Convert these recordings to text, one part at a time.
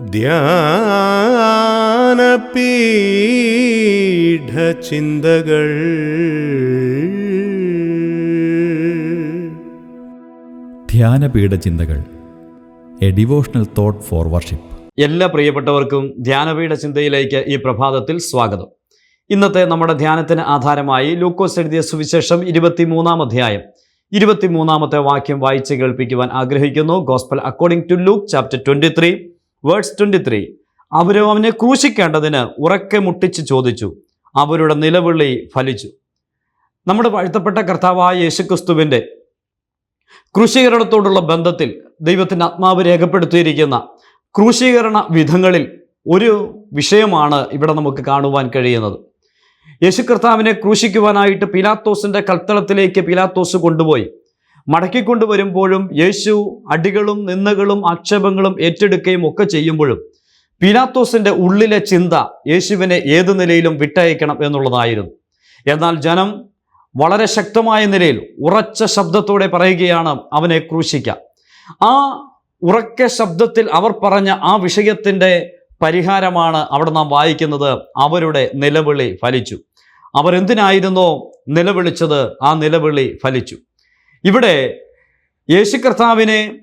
ധ്യാനപീഠചിന്തകൾ. ധ്യാനപീഠ ചിന്തകൾ a devotional thought for worship. എല്ലാ പ്രിയപ്പെട്ടവർക്കും ധ്യാനപീഠ ചിന്തയിലേക്ക് ഈ പ്രഭാതത്തിൽ സ്വാഗതം. ഇന്നത്തെ നമ്മുടെ ധ്യാനത്തിന് ആധാരമായി ലൂക്കോസ് എഴുതിയ സുവിശേഷം ഇരുപത്തിമൂന്നാം അധ്യായം. ഇരുപത്തിമൂന്നാമത്തെ വാക്യം വായിച്ച് കേൾപ്പിക്കുവാൻ ആഗ്രഹിക്കുന്നു. Gospel according to Luke chapter twenty words twenty three അവരും അവനെ ക്രൂശിക്കേണ്ടതിന് ഉറക്കെ മുട്ടിച്ച് ചോദിച്ചു. അവരുടെ നിലവിളി ഫലിച്ചു. നമ്മുടെ വാഴ്ത്തപ്പെട്ട കർത്താവായ യേശുക്രിസ്തുവിന്റെ ക്രൂശീകരണത്തോടുള്ള ബന്ധത്തിൽ ദൈവത്തിന്റെ ആത്മാവ് രേഖപ്പെടുത്തിയിരിക്കുന്ന ക്രൂശീകരണ വിധങ്ങളിൽ ഒരു വിഷയമാണ് ഇവിടെ നമുക്ക് കാണുവാൻ കഴിയുന്നത്. യേശു കർത്താവിനെ ക്രൂശിക്കുവാനായിട്ട് പിലാത്തോസിന്റെ കൽത്തളത്തിലേക്ക് പിലാത്തോസ് കൊണ്ടുപോയി. മടക്കിക്കൊണ്ടുവരുമ്പോഴും യേശു അടികളും നിന്ദകളും ആക്ഷേപങ്ങളും ഏറ്റെടുക്കുകയും ഒക്കെ ചെയ്യുമ്പോഴും പിലാത്തോസിന്റെ ഉള്ളിലെ ചിന്ത യേശുവിനെ ഏത് നിലയിലും വിട്ടയക്കണം എന്നുള്ളതായിരുന്നു. എന്നാൽ ജനം വളരെ ശക്തമായ നിലയിൽ ഉറച്ച ശബ്ദത്തോടെ പറയുകയാണ് അവനെ ക്രൂശിക്കാം ആ ഉറക്ക ശബ്ദത്തിൽ അവർ പറഞ്ഞ ആ വിഷയത്തിന്റെ പരിഹാരമാണ് അവിടെ നാം വായിക്കുന്നത്. അവരുടെ നിലവിളി ഫലിച്ചു. അവരെന്തിനായിരുന്നോ നിലവിളിച്ചത്? ആ നിലവിളി ഫലിച്ചു. ഇവിടെ യേശു കർത്താവിനെ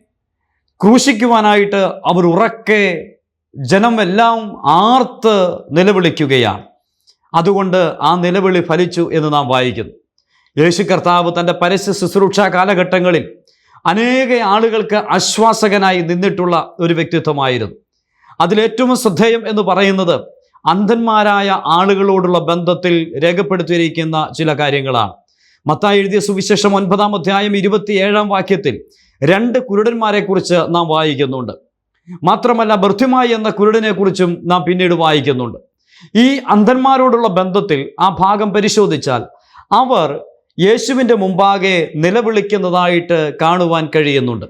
ക്രൂശിക്കുവാനായിട്ട് അവർ ഉറക്കെ ജനം എല്ലാം ആർത്ത് നിലവിളിക്കുകയാണ്. അതുകൊണ്ട് ആ നിലവിളി ഫലിച്ചു എന്ന് നാം വായിക്കുന്നു. യേശു കർത്താവ് തന്റെ പരസ്യ ശുശ്രൂഷാ കാലഘട്ടങ്ങളിൽ അനേക ആളുകൾക്ക് ആശ്വാസകനായി നിന്നിട്ടുള്ള ഒരു വ്യക്തിത്വമായിരുന്നു. അതിലേറ്റവും ശ്രദ്ധേയം എന്ന് പറയുന്നത് അന്ധന്മാരായ ആളുകളോടുള്ള ബന്ധത്തിൽ രേഖപ്പെടുത്തിയിരിക്കുന്ന ചില കാര്യങ്ങളാണ്. മത്തായി എഴുതിയ സുവിശേഷം ഒൻപതാം അധ്യായം ഇരുപത്തിയേഴാം വാക്യത്തിൽ രണ്ട് കുരുടന്മാരെക്കുറിച്ച് നാം വായിക്കുന്നുണ്ട്. മാത്രമല്ല ബൃത്യുമായി എന്ന കുരുടനെക്കുറിച്ചും നാം പിന്നീട് വായിക്കുന്നുണ്ട്. ഈ അന്ധന്മാരോടുള്ള ബന്ധത്തിൽ ആ ഭാഗം പരിശോധിച്ചാൽ അവർ യേശുവിന്റെ മുമ്പാകെ നിലവിളിക്കുന്നതായിട്ട് കാണുവാൻ കഴിയുന്നുണ്ട്.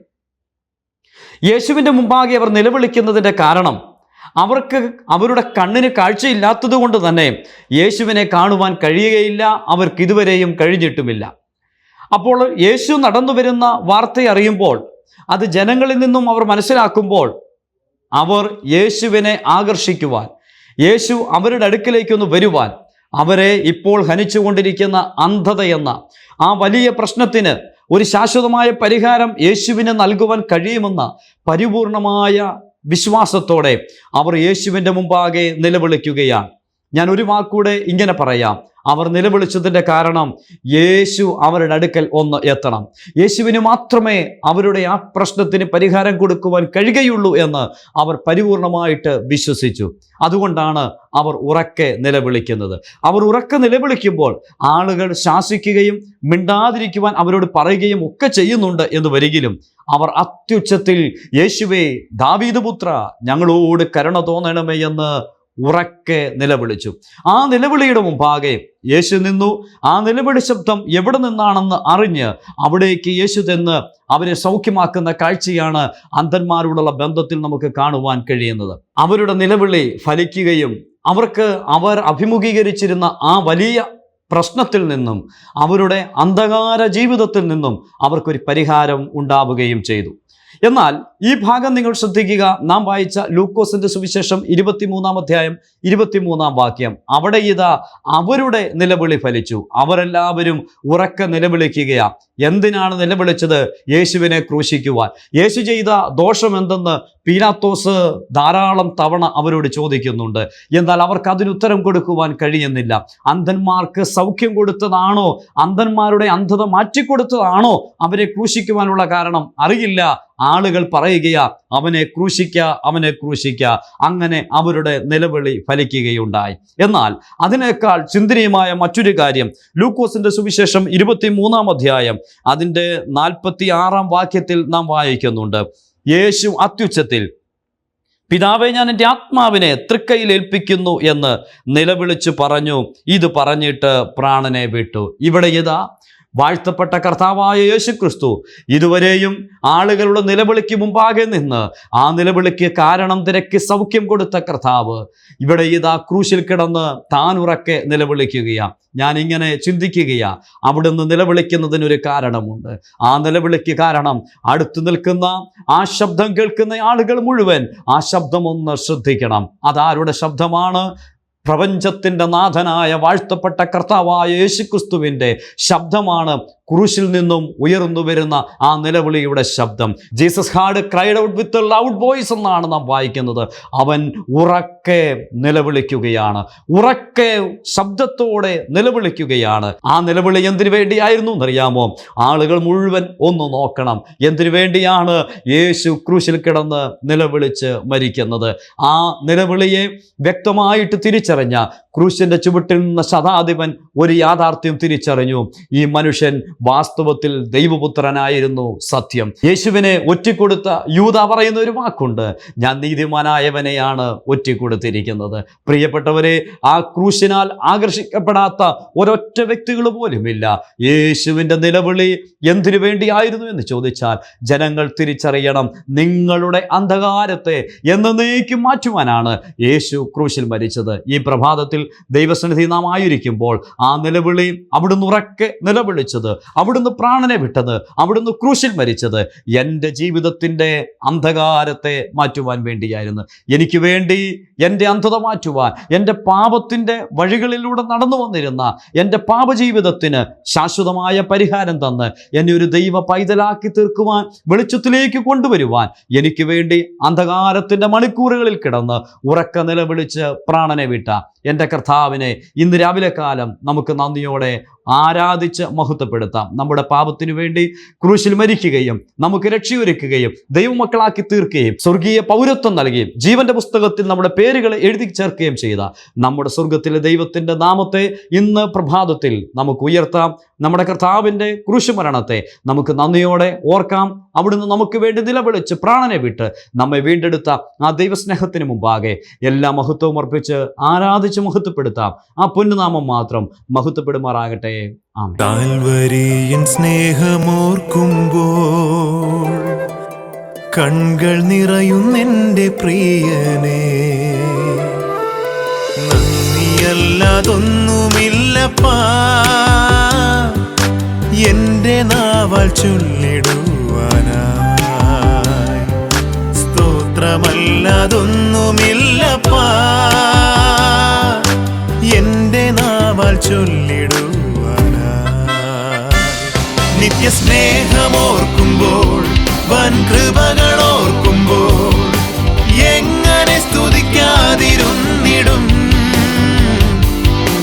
യേശുവിന്റെ മുമ്പാകെ അവർ നിലവിളിക്കുന്നതിന്റെ കാരണം അവർക്ക് അവരുടെ കണ്ണിന് കാഴ്ചയില്ലാത്തത് കൊണ്ട് തന്നെ യേശുവിനെ കാണുവാൻ കഴിയുകയില്ല അവർക്ക് ഇതുവരെയും കഴിഞ്ഞിട്ടുമില്ല. അപ്പോൾ യേശു നടന്നു വരുന്ന വാർത്ത അറിയുമ്പോൾ അത് ജനങ്ങളിൽ നിന്നും അവർ മനസ്സിലാക്കുമ്പോൾ അവർ യേശുവിനെ ആകർഷിക്കുവാൻ യേശു അവരുടെ അടുക്കിലേക്കൊന്ന് വരുവാൻ അവരെ ഇപ്പോൾ ഹനിച്ചുകൊണ്ടിരിക്കുന്ന അന്ധതയെന്ന ആ വലിയ പ്രശ്നത്തിന് ഒരു ശാശ്വതമായ പരിഹാരം യേശുവിന് നൽകുവാൻ കഴിയുമെന്ന പരിപൂർണമായ വിശ്വാസത്തോടെ അവർ യേശുവിന്റെ മുമ്പാകെ നിലവിളിക്കുകയാണ്. ഞാൻ ഒരു വാക്കൂടെ ഇങ്ങനെ പറയാം. അവർ നിലവിളിച്ചതിന്റെ കാരണം യേശു അവരുടെ അടുക്കൽ ഒന്ന് എത്തണം. യേശുവിന് മാത്രമേ അവരുടെ ആ പ്രശ്നത്തിന് പരിഹാരം കൊടുക്കുവാൻ കഴിയുകയുള്ളൂ എന്ന് അവർ പരിപൂർണമായിട്ട് വിശ്വസിച്ചു. അതുകൊണ്ടാണ് അവർ ഉറക്കെ നിലവിളിക്കുന്നത്. അവർ ഉറക്കെ നിലവിളിക്കുമ്പോൾ ആളുകൾ ശാസിക്കുകയും മിണ്ടാതിരിക്കുവാൻ അവരോട് പറയുകയും ഒക്കെ ചെയ്യുന്നുണ്ട് എന്ന് വരികിലും അവർ അത്യുച്ചത്തിൽ യേശുവേ ദാവീദ് പുത്ര ഞങ്ങളോട് കരുണ തോന്നണമേ എന്ന് ഉറക്കെ നിലവിളിച്ചു. ആ നിലവിളിയുടെ മുമ്പാകെ യേശു നിന്നു. ആ നിലവിളി ശബ്ദം എവിടെ നിന്നാണെന്ന് അറിഞ്ഞ് അവിടേക്ക് യേശു ചെന്ന് അവരെ സൗഖ്യമാക്കുന്ന കാഴ്ചയാണ് അന്ധന്മാരോടുള്ള ബന്ധത്തിൽ നമുക്ക് കാണുവാൻ കഴിയുന്നത്. അവരുടെ നിലവിളി ഫലിക്കുകയും അവർക്ക് അവർ അഭിമുഖീകരിച്ചിരുന്ന ആ വലിയ പ്രശ്നത്തിൽ നിന്നും അവരുടെ അന്ധകാര ജീവിതത്തിൽ നിന്നും അവർക്കൊരു പരിഹാരം ഉണ്ടാവുകയും ചെയ്തു. എന്നാൽ ഈ ഭാഗം നിങ്ങൾ ശ്രദ്ധിക്കുക. നാം വായിച്ച ലൂക്കോസിന്റെ സുവിശേഷം ഇരുപത്തിമൂന്നാം അധ്യായം ഇരുപത്തിമൂന്നാം വാക്യം. അവിടെ ഇതാ അവരുടെ നിലവിളി ഫലിച്ചു. അവരെല്ലാവരും ഉറക്ക നിലവിളിക്കുകയാ. എന്തിനാണ് നിലവിളിച്ചത്? യേശുവിനെ ക്രൂശിക്കുവാൻ. യേശു ചെയ്ത ദോഷം എന്തെന്ന് പീലാത്തോസ് ധാരാളം തവണ അവരോട് ചോദിക്കുന്നുണ്ട്. എന്നാൽ അവർക്ക് അതിന് ഉത്തരം കൊടുക്കുവാൻ കഴിയുന്നില്ല. അന്ധന്മാർക്ക് സൗഖ്യം കൊടുത്തതാണോ? അന്ധന്മാരുടെ അന്ധത മാറ്റിക്കൊടുത്തതാണോ? അവരെ ക്രൂശിക്കുവാനുള്ള കാരണം അറിയില്ല. ആളുകൾ പറയുകയാ അവനെ ക്രൂശിക്ക അവനെ ക്രൂശിക്ക. അങ്ങനെ അവരുടെ നിലവിളി ഫലിക്കുകയുണ്ടായി. എന്നാൽ അതിനേക്കാൾ ചിന്തനീയമായ മറ്റൊരു കാര്യം ലൂക്കോസിന്റെ സുവിശേഷം ഇരുപത്തി മൂന്നാം അധ്യായം അതിന്റെ നാൽപ്പത്തി ആറാം വാക്യത്തിൽ നാം വായിക്കുന്നുണ്ട്. യേശു അത്യുച്ചത്തിൽ പിതാവെ ഞാൻ എന്റെ ആത്മാവിനെ തൃക്കയിൽ ഏൽപ്പിക്കുന്നു എന്ന് നിലവിളിച്ച് പറഞ്ഞു. ഇത് പറഞ്ഞിട്ട് പ്രാണനെ വിട്ടു. ഇവിടെ ഇതാ വാഴ്ത്തപ്പെട്ട കർത്താവായ യേശു ക്രിസ്തു ഇതുവരെയും ആളുകളുടെ നിലവിളിക്ക് മുമ്പാകെ നിന്ന് ആ നിലവിളിക്ക് കാരണം തിരക്കി സൗഖ്യം കൊടുത്ത കർത്താവ് ഇവിടെ ഇതാ ക്രൂശിൽ കിടന്ന് താനുറക്കെ നിലവിളിക്കുകയാണ് ഞാൻ ഇങ്ങനെ ചിന്തിക്കുകയാ. അവിടുന്ന് നിലവിളിക്കുന്നതിനൊരു കാരണമുണ്ട്. ആ നിലവിളിക്ക് കാരണം അടുത്തു നിൽക്കുന്ന ആ ശബ്ദം കേൾക്കുന്ന ആളുകൾ മുഴുവൻ ആ ശബ്ദം ഒന്ന് ശ്രദ്ധിക്കണം. അതാരുടെ ശബ്ദമാണ്? പ്രപഞ്ചത്തിന്റെ നാഥനായ വാഴ്ത്തപ്പെട്ട കർത്താവായ യേശുക്രിസ്തുവിന്റെ ശബ്ദമാണ് ക്രൂശിൽ നിന്നും ഉയർന്നു വരുന്ന ആ നിലവിളിയുടെ ശബ്ദം. Jesus had cried out with loud voice എന്നാണ് നാം വായിക്കുന്നത്. അവൻ ഉറക്കെ നിലവിളിക്കുകയാണ്. ഉറക്കെ ശബ്ദത്തോടെ നിലവിളിക്കുകയാണ്. ആ നിലവിളി എന്തിനു വേണ്ടിയായിരുന്നു എന്നറിയാമോ? ആളുകൾ മുഴുവൻ ഒന്ന് നോക്കണം. എന്തിനു വേണ്ടിയാണ് യേശു ക്രൂശിൽ കിടന്ന് നിലവിളിച്ച് മരിക്കുന്നത്? ആ നിലവിളിയെ വ്യക്തമായിട്ട് തിരിച്ചറിഞ്ഞ ക്രൂശിന്റെ ചുവട്ടിൽ നിന്ന ശതാധിപൻ ഒരു യാഥാർത്ഥ്യം തിരിച്ചറിഞ്ഞു. ഈ മനുഷ്യൻ വാസ്തവത്തിൽ ദൈവപുത്രനായിരുന്നു സത്യം. യേശുവിനെ ഒറ്റിക്കൊടുത്ത യൂത പറയുന്ന ഒരു വാക്കുണ്ട് ഞാൻ നീതിമാനായവനെയാണ് ഒറ്റിക്കൊടുത്തിരിക്കുന്നത്. പ്രിയപ്പെട്ടവരെ ആ ക്രൂശിനാൽ ആകർഷിക്കപ്പെടാത്ത ഒരൊറ്റ വ്യക്തികൾ പോലുമില്ല. യേശുവിന്റെ നിലവിളി എന്തിനു വേണ്ടിയായിരുന്നു എന്ന് ചോദിച്ചാൽ ജനങ്ങൾ തിരിച്ചറിയണം നിങ്ങളുടെ അന്ധകാരത്തെ എന്നേക്കും മാറ്റുവാനാണ് യേശു ക്രൂശിൽ മരിച്ചത്. ഈ പ്രഭാതത്തിൽ ദൈവസന്നിധി നാം ആയിരിക്കുമ്പോൾ ആ നിലവിളി അവിടുന്ന് ഉറക്കെ നിലവിളിച്ചത് അവിടുന്ന് പ്രാണനെ വിട്ടത് അവിടുന്ന് ക്രൂശിൽ മരിച്ചത് എന്റെ ജീവിതത്തിന്റെ അന്ധകാരത്തെ മാറ്റുവാൻ വേണ്ടിയായിരുന്നു. എനിക്ക് വേണ്ടി എന്റെ അന്ധത മാറ്റുവാൻ എന്റെ പാപത്തിന്റെ വഴികളിലൂടെ നടന്നു വന്നിരുന്ന എന്റെ പാപജീവിതത്തിന് ശാശ്വതമായ പരിഹാരം തന്ന് എന്നെ ഒരു ദൈവ പൈതലാക്കി തീർക്കുവാൻ വെളിച്ചത്തിലേക്ക് കൊണ്ടുവരുവാൻ എനിക്ക് വേണ്ടി അന്ധകാരത്തിന്റെ മണിക്കൂറുകളിൽ കിടന്ന് ഉറക്ക നിലവിളിച്ച് പ്രാണനെ വിട്ട എന്റെ കർത്താവിനെ ഇന്ന് രാവിലെ കാലം നമുക്ക് നന്ദിയോടെ ആരാധിച്ച് മഹത്വപ്പെടുത്താം. നമ്മുടെ പാപത്തിനു വേണ്ടി ക്രൂശിൽ മരിക്കുകയും നമുക്ക് രക്ഷയൊരുക്കുകയും ദൈവമക്കളാക്കി തീർക്കുകയും സ്വർഗീയ പൗരത്വം നൽകുകയും ജീവന്റെ പുസ്തകത്തിൽ നമ്മുടെ പേരുകൾ എഴുതി ചേർക്കുകയും ചെയ്ത നമ്മുടെ സ്വർഗത്തിലെ ദൈവത്തിന്റെ നാമത്തെ ഇന്ന് പ്രഭാതത്തിൽ നമുക്ക് ഉയർത്താം. നമ്മുടെ കർത്താവിന്റെ ക്രൂശുമരണത്തെ നമുക്ക് നന്ദിയോടെ ഓർക്കാം. അവിടുന്ന് നമുക്ക് വേണ്ടി നിലവിളിച്ച് പ്രാണനെ വിട്ട് നമ്മെ വീണ്ടെടുത്ത ആ ദൈവസ്നേഹത്തിന് മുമ്പാകെ എല്ലാ മഹത്വവും അർപ്പിച്ച് ആരാധിച്ച് മഹത്വപ്പെടുത്താം. ആ പൊന്നുനാമം മാത്രം മഹത്വപ്പെടുമാറാകട്ടെ. ആമേൻ. കാൽവരിയൻ സ്നേഹമോർക്കുമ്പോൾ കൺകൾ നിറയുന്നെന്റെ പ്രിയനെ. നന്ദിയല്ലാതൊന്നുമില്ലപ്പാ എന്റെ നാവാൽ ചൊല്ലിടുവാനായി സ്തോത്രമല്ലാതൊന്നുമില്ലപ്പാ. എന്റെ നാവാൽ ചൊല്ലിടുവാനായി. നിത്യസ്നേഹമോർക്കുമ്പോൾ വൻ കൃപകളോർക്കുമ്പോൾ എങ്ങനെ സ്തുതിക്കാതിരുന്നിടും?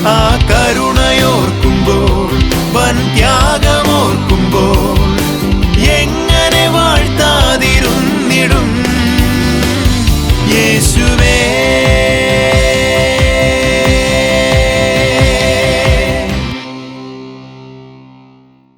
ആ കരുണയോർക്കുമ്പോൾ വൻ ത്യാഗമോർക്കുമ്പോൾ എങ്ങനെ വാഴ്ത്താതിരുന്നിടും യേശുവേ